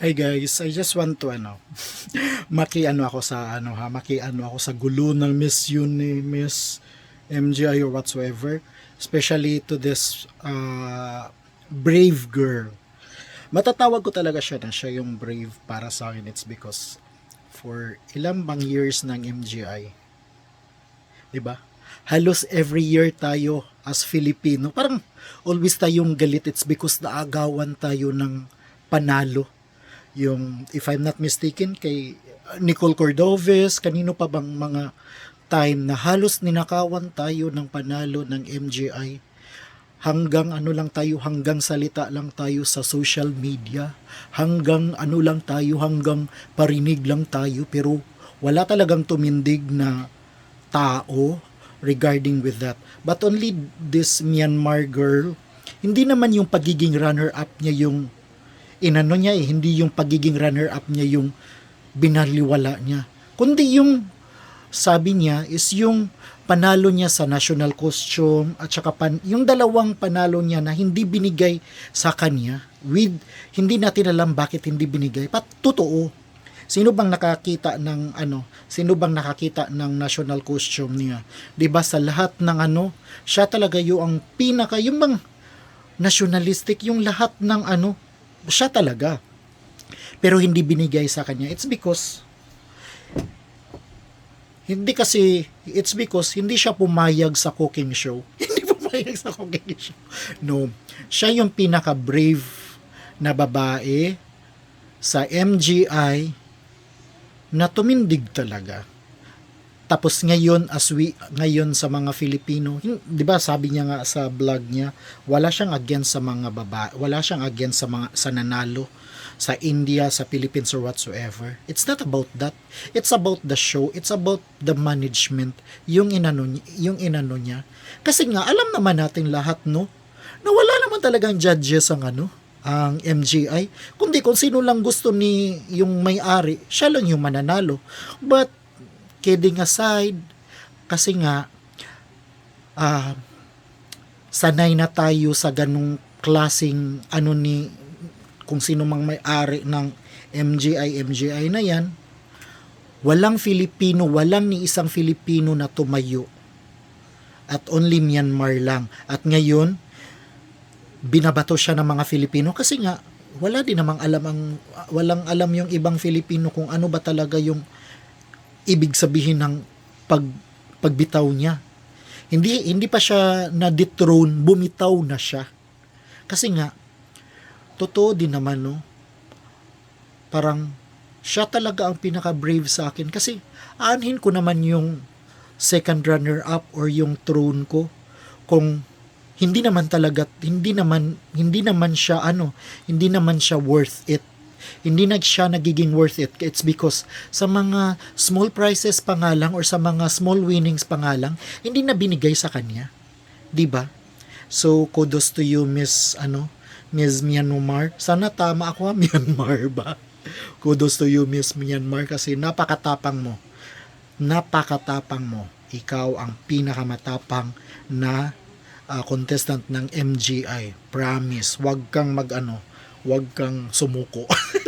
Hi guys, I just want to ano, maki-ano ako sa ano ha, maki-ano ako sa gulo ng Miss Uni, Miss MGI or whatsoever, especially to this uh, brave girl. Matatawag ko talaga siya na siya yung brave para sa akin. It's because for ilang bang years ng MGI, 'di ba? Halos every year tayo as Filipino, parang always tayong galit. It's because naagawan tayo ng panalo yung if I'm not mistaken kay Nicole Cordoves kanino pa bang mga time na halos ninakawan tayo ng panalo ng MGI hanggang ano lang tayo hanggang salita lang tayo sa social media? Hanggang ano lang tayo hanggang parinig lang tayo? Pero wala talagang tumindig na tao regarding with that. But only this Myanmar girl hindi naman yung pagiging runner up niya yung inano niya eh, hindi yung pagiging runner-up niya yung binaliwala niya. Kundi yung sabi niya is yung panalo niya sa national costume at saka pan, yung dalawang panalo niya na hindi binigay sa kanya with hindi natin alam bakit hindi binigay. Pat totoo. Sino bang nakakita ng ano? Sino bang nakakita ng national costume niya? 'Di ba sa lahat ng ano, siya talaga yung ang pinaka yung bang nationalistic yung lahat ng ano siya talaga. Pero hindi binigay sa kanya. It's because hindi kasi it's because hindi siya pumayag sa cooking show. hindi pumayag sa cooking show. No. Siya yung pinaka brave na babae sa MGI na tumindig talaga. Tapos ngayon as we ngayon sa mga Filipino, 'di ba sabi niya nga sa vlog niya, wala siyang against sa mga babae, wala siyang against sa mga sa nanalo sa India, sa Philippines or whatsoever. It's not about that. It's about the show. It's about the management. Yung inano, yung inano niya. Kasi nga, alam naman natin lahat, no? Na wala naman talagang judges ang ano, ang MGI. Kundi kung sino lang gusto ni yung may-ari, siya lang yung mananalo. But, kidding aside, kasi nga, ah, sanay na tayo sa ganong klasing ano ni kung sino mang may-ari ng MGI, MGI na yan, walang Filipino, walang ni isang Filipino na tumayo. At only Myanmar lang. At ngayon, binabato siya ng mga Filipino kasi nga, wala din namang alam ang, walang alam yung ibang Filipino kung ano ba talaga yung ibig sabihin ng pag, pagbitaw niya. Hindi, hindi pa siya na-dethrone, bumitaw na siya. Kasi nga, totoo din naman, no? Parang, siya talaga ang pinaka-brave sa akin. Kasi, aanhin ko naman yung second runner-up or yung throne ko kung hindi naman talaga, hindi naman, hindi naman siya, ano, hindi naman siya worth it. Hindi na siya nagiging worth it. It's because sa mga small prizes pa nga lang or sa mga small winnings pa nga lang, hindi na binigay sa kanya. 'Di ba? So, kudos to you, Miss, ano, Miss Myanmar. Sana tama ako ha, Myanmar ba? Kudos to you, Miss Myanmar, kasi napakatapang mo. Napakatapang mo. Ikaw ang pinakamatapang na ah, contestant ng MGI. Promise, wag kang mag ano, wag kang sumuko.